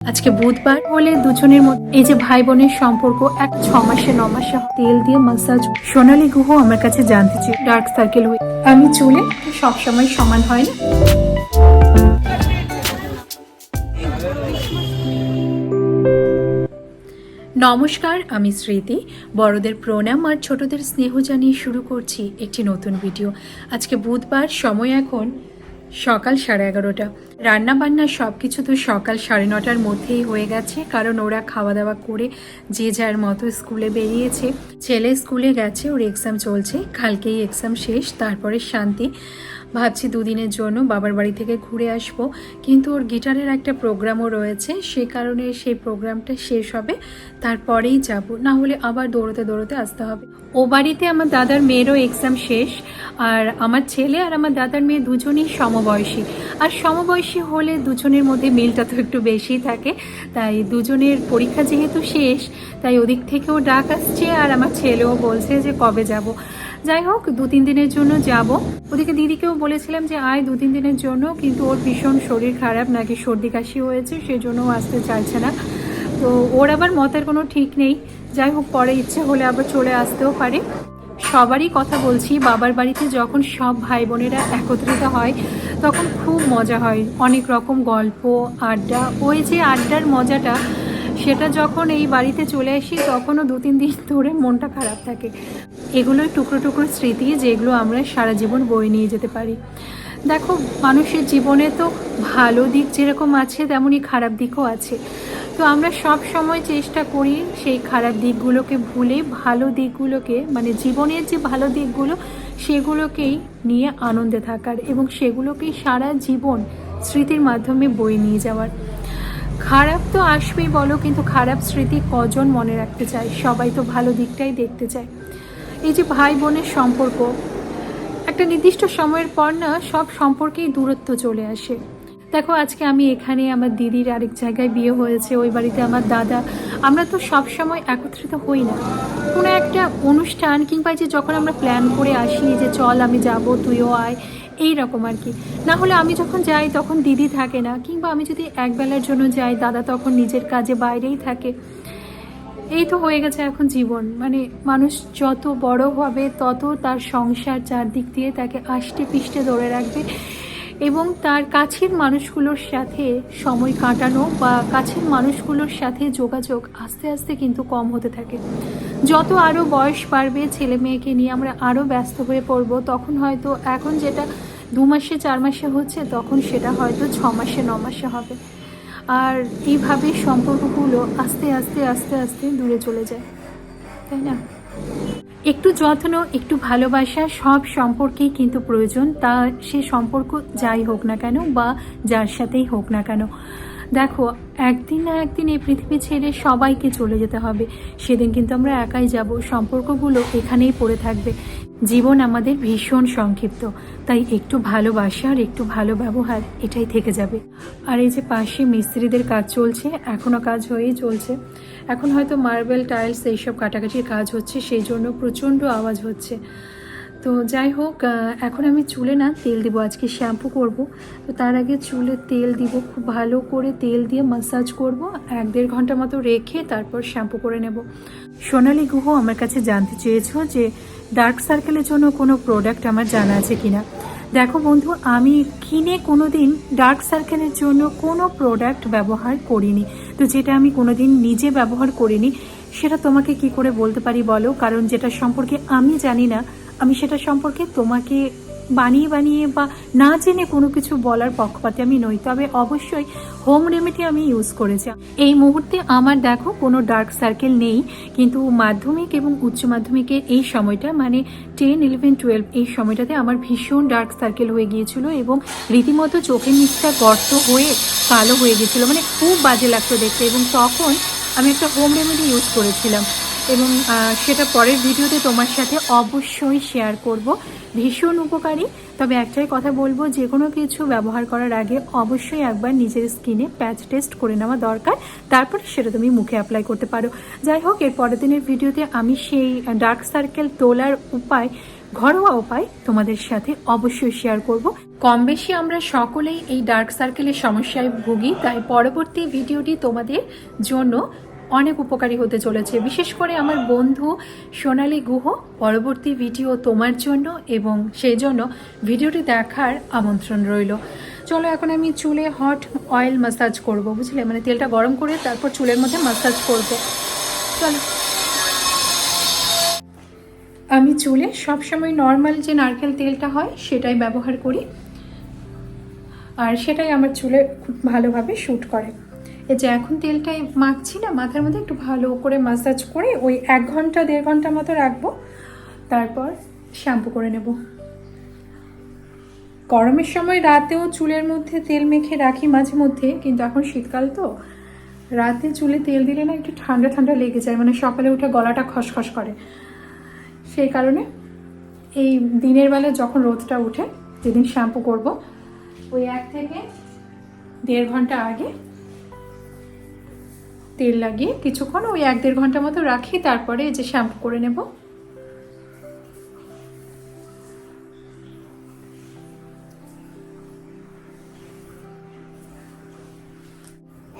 আজকে বুধবার হলে দুজনের মধ্যে এই যে ভাই বোনের সম্পর্ক, এক ছ মাসে ন মাসে তেল দিয়ে মাসাজ সোনালী গুহ আমার কাছে জানতে চাই ডার্ক সার্কেল হয়ে। আমি চুলে সবসময় সমান হয় না। নমস্কার, আমি স্মৃতি। বড়দের প্রণাম আর ছোটদের স্নেহ জানিয়ে শুরু করছি একটি নতুন ভিডিও আজকে বুধবার, সময় এখন সকাল সাড়ে এগারোটা। রান্না বান্না সব কিছু তো সকাল সাড়ে নটার মধ্যেই হয়ে গেছে, কারণ ওরা খাওয়া দাওয়া করে যে যার মতো স্কুলে বেরিয়েছে। ছেলে স্কুলে গেছে, ওর এক্সাম চলছে, কালকেই এক্সাম শেষ, তারপরে শান্তি। ভাবছি দুদিনের জন্য বাবার বাড়ি থেকে ঘুরে আসব। কিন্তু ওর গিটারের একটা প্রোগ্রামও রয়েছে, সে কারণে সেই প্রোগ্রামটা শেষ হবে, তারপরেই যাব। না হলে আবার দৌড়তে দৌড়তে আসতে হবে। ও বাড়িতে আমার দাদার মেয়েরও এক্সাম শেষ, আর আমার ছেলে আর আমার দাদার মেয়ে দুজনেই সমবয়সী। আর সমবয়সী হলে দুজনের মধ্যে মিলটা তো একটু বেশিই থাকে। তাই দুজনের পরীক্ষা যেহেতু শেষ, তাই ওদিক থেকেও ডাক আসছে আর আমার ছেলেও বলছে যে কবে যাব। যাই হোক, দু তিন দিনের জন্য যাব। ওদিকে দিদিকেও বলেছিলাম যে, আয় দু তিন দিনের জন্য, কিন্তু ওর ভীষণ শরীর খারাপ, নাকি সর্দি কাশি হয়েছে, সেজন্য আসতে চাইছে না। তো ওর আবার মতের কোনো ঠিক নেই। যাই হোক, পরে ইচ্ছে হলে আবার চলে আসতেও পারে। সবারই কথা বলছি, বাবার বাড়িতে যখন সব ভাই বোনেরা একত্রিত হয়, তখন খুব মজা হয়। অনেক রকম গল্প, আড্ডা। ওই যে আড্ডার মজাটা, সেটা যখন এই বাড়িতে চলে আসি, তখনও দু তিন দিন ধরে মনটা খারাপ থাকে। এগুলোই টুকরো টুকরো স্মৃতি যেগুলো আমরা সারা জীবন বয়ে নিয়ে যেতে পারি। দেখো, মানুষের জীবনে তো ভালো দিক যেরকম আছে তেমনই খারাপ দিকও আছে। তো আমরা সব সময় চেষ্টা করি সেই খারাপ দিকগুলোকে ভুলে ভালো দিকগুলোকে মানে জীবনের যে ভালো দিকগুলো, সেগুলোকেই নিয়ে আনন্দে থাকার এবং সেগুলোকেই সারা জীবন স্মৃতির মাধ্যমে বয়ে নিয়ে যাওয়ার। খারাপ তো আসবেই বলো, কিন্তু খারাপ স্মৃতি কজন মনে রাখতে চায়? সবাই তো ভালো দিকটাই দেখতে চায়। এই যে ভাই বোনের সম্পর্ক, একটা নির্দিষ্ট সময়ের পর না সব সম্পর্কেই দূরত্ব চলে আসে। দেখো, আজকে আমি এখানে আমার দিদির আরেক জায়গায় বিয়ে হয়েছে, ওই বাড়িতে আমার দাদা। আমরা তো সব সময় একত্রিত হই না। কোনো একটা অনুষ্ঠান কিংবা যে যখন আমরা প্ল্যান করে আসি যে চল আমি যাব, তুইও আয়, এই রকম আর কি। না হলে আমি যখন যাই তখন দিদি থাকে না, কিংবা আমি যদি একবেলার জন্য যাই, দাদা তখন নিজের কাজে বাইরেই থাকে। এই তো হয়ে গেছে এখন জীবন। মানে মানুষ যত বড় হবে, তত তার সংসার চারদিক দিয়ে তাকে আষ্টে পিষ্টে ধরে রাখবে এবং তার কাছের মানুষগুলোর সাথে সময় কাটানো বা কাছের মানুষগুলোর সাথে যোগাযোগ আস্তে আস্তে কিন্তু কম হতে থাকে। যত আরও বয়স বাড়বে, ছেলে মেয়েকে নিয়ে আমরা আরও ব্যস্ত হয়ে পড়ব, তখন হয়তো এখন যেটা দু মাসে, চার মাসে হচ্ছে, তখন সেটা হয়তো ছ মাসে, ন মাসে হবে। আর এইভাবে সম্পর্কগুলো আস্তে আস্তে আস্তে আস্তে দূরে চলে যায়। তাই না? একটু যত্ন, একটু ভালোবাসা সব সম্পর্কেই কিন্তু প্রয়োজন। তা সে সম্পর্ক যাই হোক না কেন বা যার সাথেই হোক না কেন। দেখো, একদিন না একদিন এই পৃথিবী ছেড়ে সবাইকে চলে যেতে হবে। সেদিন কিন্তু আমরা একাই যাব। সম্পর্কগুলো এখানেই পড়ে থাকবে। জীবন আমাদের ভীষণ সংক্ষিপ্ত, তাই একটু ভালোবাসা আর একটু ভালো ব্যবহার এটাই থেকে যাবে। আর এই যে পাশে মিস্ত্রিদের কাজ চলছে এখনও কাজ হয়েই চলছে। এখন হয়তো মার্বেল, টাইলস এইসব কাটাকাটির কাজ হচ্ছে, সেই জন্য প্রচণ্ড আওয়াজ হচ্ছে। তো যাই হোক এখন আমি চুলে না তেল দিব, আজকে শ্যাম্পু করব। তো তার আগে চুলে তেল দিব, খুব ভালো করে তেল দিয়ে মাসাজ করব, এক দেড় ঘণ্টা মতো রেখে তারপর শ্যাম্পু করে নেব। সোনালী গুহ, আমার কাছে জানতে চেয়েছো যে ডার্ক সার্কেলের জন্য কোনো প্রোডাক্ট আমার জানা আছে কিনা? দেখো বন্ধু, আমি কিনে কোনো দিন ডার্ক সার্কেলের জন্য কোনো প্রোডাক্ট ব্যবহার করিনি। তো যেটা আমি কোনো দিন নিজে ব্যবহার করিনি, সেটা তোমাকে কি করে বলতে পারি বলো? কারণ যেটা সম্পর্কে আমি জানি না আমি সেটা সম্পর্কে তোমাকে বানিয়ে বানিয়ে বা না জেনে কোনো কিছু বলার পক্ষপাতে আমি নই। তবে অবশ্যই হোম রেমেডি আমি ইউজ করেছি। এই মুহূর্তে আমার দেখো কোনো ডার্ক সার্কেল নেই, কিন্তু মাধ্যমিক এবং উচ্চ মাধ্যমিকের এই সময়টা মানে টেন ইলেভেন টুয়েলভ এই সময়টাতে আমার ভীষণ ডার্ক সার্কেল হয়ে গিয়েছিল এবং রীতিমতো চোখের নিচটা গর্ত হয়ে কালো হয়ে গিয়েছিল। মানে খুব বাজে লাগতো দেখতে এবং তখন আমি একটা হোম রেমেডি ইউজ করেছিলাম। এবং সেটা পরের ভিডিওতে তোমার সাথে অবশ্যই শেয়ার করব। ভীষণ উপকারী। তবে একটাই কথা বলব, যে কোনো কিছু ব্যবহার করার আগে অবশ্যই একবার নিজের স্কিনে প্যাচ টেস্ট করে নেওয়া দরকার। তারপর সেটা তুমি মুখে অ্যাপ্লাই করতে পারো। যাই হোক, এর পরের দিনের ভিডিওতে আমি সেই ডার্ক সার্কেল তোলার উপায়, ঘরোয়া উপায় তোমাদের সাথে অবশ্যই শেয়ার করব। কম বেশি আমরা সকলেই এই ডার্ক সার্কেলের সমস্যায় ভুগি, তাই পরবর্তী ভিডিওটি তোমাদের জন্য অনেক উপকারী হতে চলেছে। বিশেষ করে আমার বন্ধু সোনালী গুহ পরবর্তী ভিডিও তোমার জন্য এবং সেই জন্য ভিডিওটি দেখার আমন্ত্রণ রইল। চলো এখন আমি চুলে হট অয়েল মাসাজ করব, বুঝলে? মানে তেলটা গরম করে তারপর চুলের মধ্যে মাসাজ করব। চলো। আমি চুলে সবসময় নর্মাল যে নারকেল তেলটা হয়, সেটাই ব্যবহার করি। আর সেটাই আমার চুলে খুব ভালোভাবে শ্যুট করে। এই যে এখন তেলটাই মাখছি না, মাথার মধ্যে একটু ভালো করে মাসাজ করে ওই এক ঘণ্টা, দেড় ঘণ্টা মতো রাখব। তারপর শ্যাম্পু করে নেব। গরমের সময় রাতেও চুলের মধ্যে তেল মেখে রাখি মাঝে মধ্যে, কিন্তু এখন শীতকাল তো। রাতে চুলে তেল দিলে না একটু ঠান্ডা ঠান্ডা লেগে যায় মানে সকালে উঠে গলাটা খসখস করে। সেই কারণে এই দিনের বেলা যখন রোদটা উঠে, যেদিন শ্যাম্পু করব, ওই এক থেকে দেড় ঘণ্টা আগে তেল লাগিয়ে কিছুক্ষণ ওই এক দেড় ঘণ্টা মতো রাখি, তারপরে এই যে শ্যাম্পু করে নেব।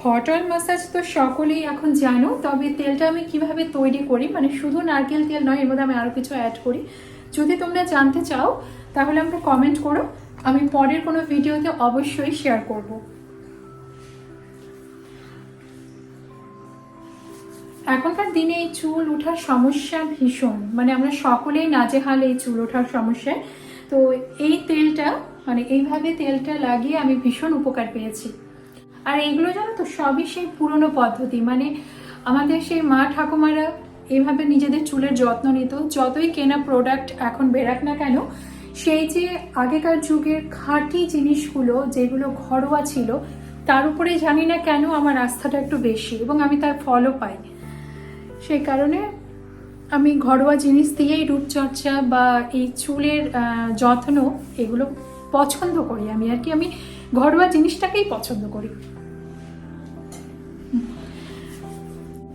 হট অয়েল মাসাজ তো সকলেই এখন জানো, তবে তেলটা আমি কীভাবে তৈরি করি মানে শুধু নারকেল তেল নয়, এর মধ্যে আমি আরও কিছু অ্যাড করি। যদি তোমরা জানতে চাও, তাহলে আমাকে কমেন্ট করো, আমি পরের কোনো ভিডিওতে অবশ্যই শেয়ার করব। এখনকার দিনে এই চুল ওঠার সমস্যা ভীষণ। মানে আমরা সকলেই নাজেহাল এই চুল ওঠার সমস্যায়। তো এই তেলটা মানে এইভাবে তেলটা লাগিয়ে আমি ভীষণ উপকার পেয়েছি। আর এগুলো জানো তো, সবই সেই পুরনো পদ্ধতি। মানে আমাদের সেই মা ঠাকুমারা এইভাবে নিজেদের চুলের যত্ন নিত। যতই কেনা প্রোডাক্ট এখন বেরাক না কেন, সেই যে আগেকার যুগের খাঁটি জিনিসগুলো, যেগুলো ঘরোয়া ছিল, তার উপরে জানি না কেন আমার আস্থাটা একটু বেশি এবং আমি তার ফলও পাই সেই কারণে আমি ঘরোয়া জিনিস দিয়েই রূপচর্চা বা এই চুলের যত্ন এগুলো পছন্দ করি আমি। আর কি আমি ঘরোয়া জিনিসটাকেই পছন্দ করি।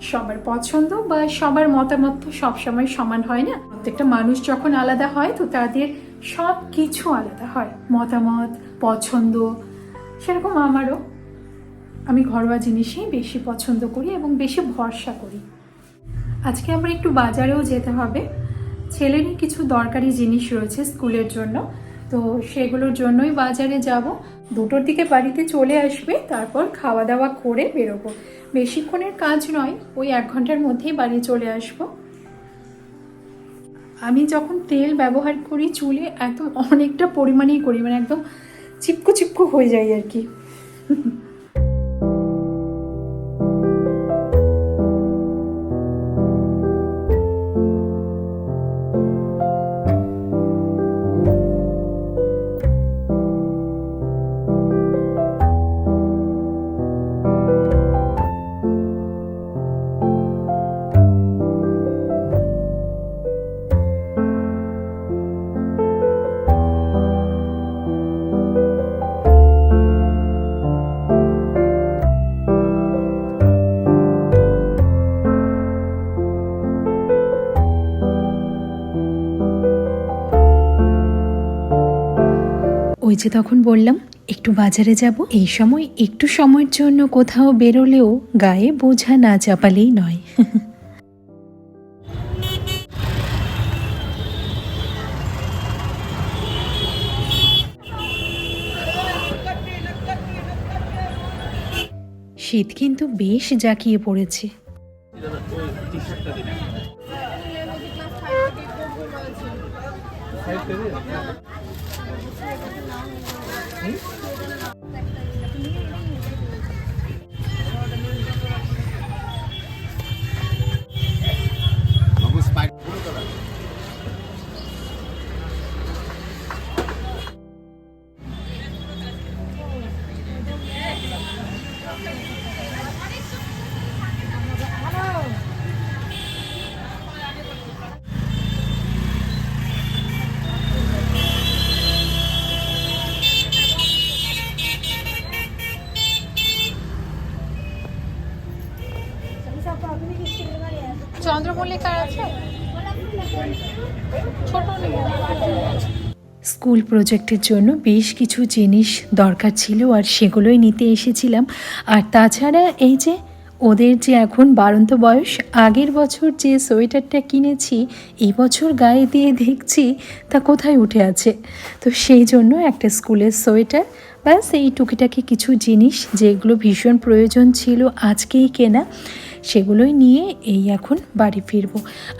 সবার পছন্দ বা সবার মতামত তো সবসময় সমান হয় না। প্রত্যেকটা মানুষ যখন আলাদা হয় তো তাদের সব কিছু আলাদা হয়। মতামত, পছন্দ, সেরকম আমারও। আমি ঘরোয়া জিনিসই বেশি পছন্দ করি এবং বেশি ভরসা করি। আজকে আমরা একটু বাজারেও যেতে হবে। ছেলেরই কিছু দরকারি জিনিস রয়েছে স্কুলের জন্য। তো সেগুলোর জন্যই বাজারে যাব। দুটোর দিকে বাড়িতে চলে আসবে, তারপর খাওয়া দাওয়া করে বেরোবো। বেশিক্ষণের কাজ নয়, ওই এক ঘণ্টার মধ্যেই বাড়ি চলে আসব। আমি যখন তেল ব্যবহার করি, চুলে একদম অনেকটা পরিমাণেই করি মানে একদম চিপকু চিপকু হয়ে যায় আর কি। ওই যে তখন বললাম, একটু বাজারে যাব? এই সময় একটু সময়ের জন্য কোথাও বেরোলেও গায়ে বোঝা না চাপালেই নয়। শীত কিন্তু বেশ জাঁকিয়ে পড়েছে। স্কুল প্রজেক্টের জন্য বেশ কিছু জিনিস দরকার ছিল আর সেগুলোই নিতে এসেছিলাম। আর তাছাড়া এই যে ওদের যে এখন বারন্ত বয়স, আগের বছর যে সোয়েটারটা কিনেছি, এই বছর গায়ে দিয়ে দেখছি তা কোথায় উঠে আছে। তো সেই জন্য একটা স্কুলের সোয়েটার, ব্যাস এই টুকিটাকি কিছু জিনিস যেগুলো ভীষণ প্রয়োজন ছিল আজকেই কেনা। সেগুলোই নিয়ে এই এখন বাড়ি ফিরব।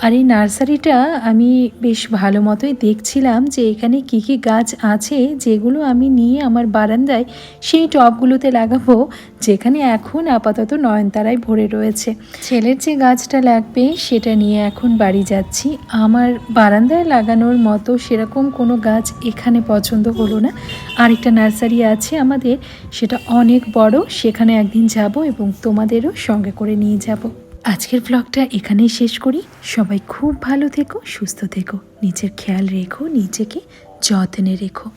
আর এই নার্সারিটা আমি বেশ ভালো মতোই দেখছিলাম যে এখানে কি কি গাছ আছে যেগুলো আমি নিয়ে আমার বারান্দায় সেই টবগুলোতে লাগাবো যেখানে এখন আপাতত নয়নতারায় ভরে রয়েছে। ছেলের যে গাছটা লাগবে, সেটা নিয়ে এখন বাড়ি যাচ্ছি। আমার বারান্দায় লাগানোর মতো সেরকম কোনো গাছ এখানে পছন্দ হলো না। আরেকটা নার্সারি আছে আমাদের, সেটা অনেক বড়। সেখানে একদিন যাব এবং তোমাদেরও সঙ্গে করে নিয়ে যাব। আজকের ব্লগটা এখানেই শেষ করি। সবাই খুব ভালো থেকো, সুস্থ থেকো। নিজের খেয়াল রেখো, নিজেকে যত্নে রেখো।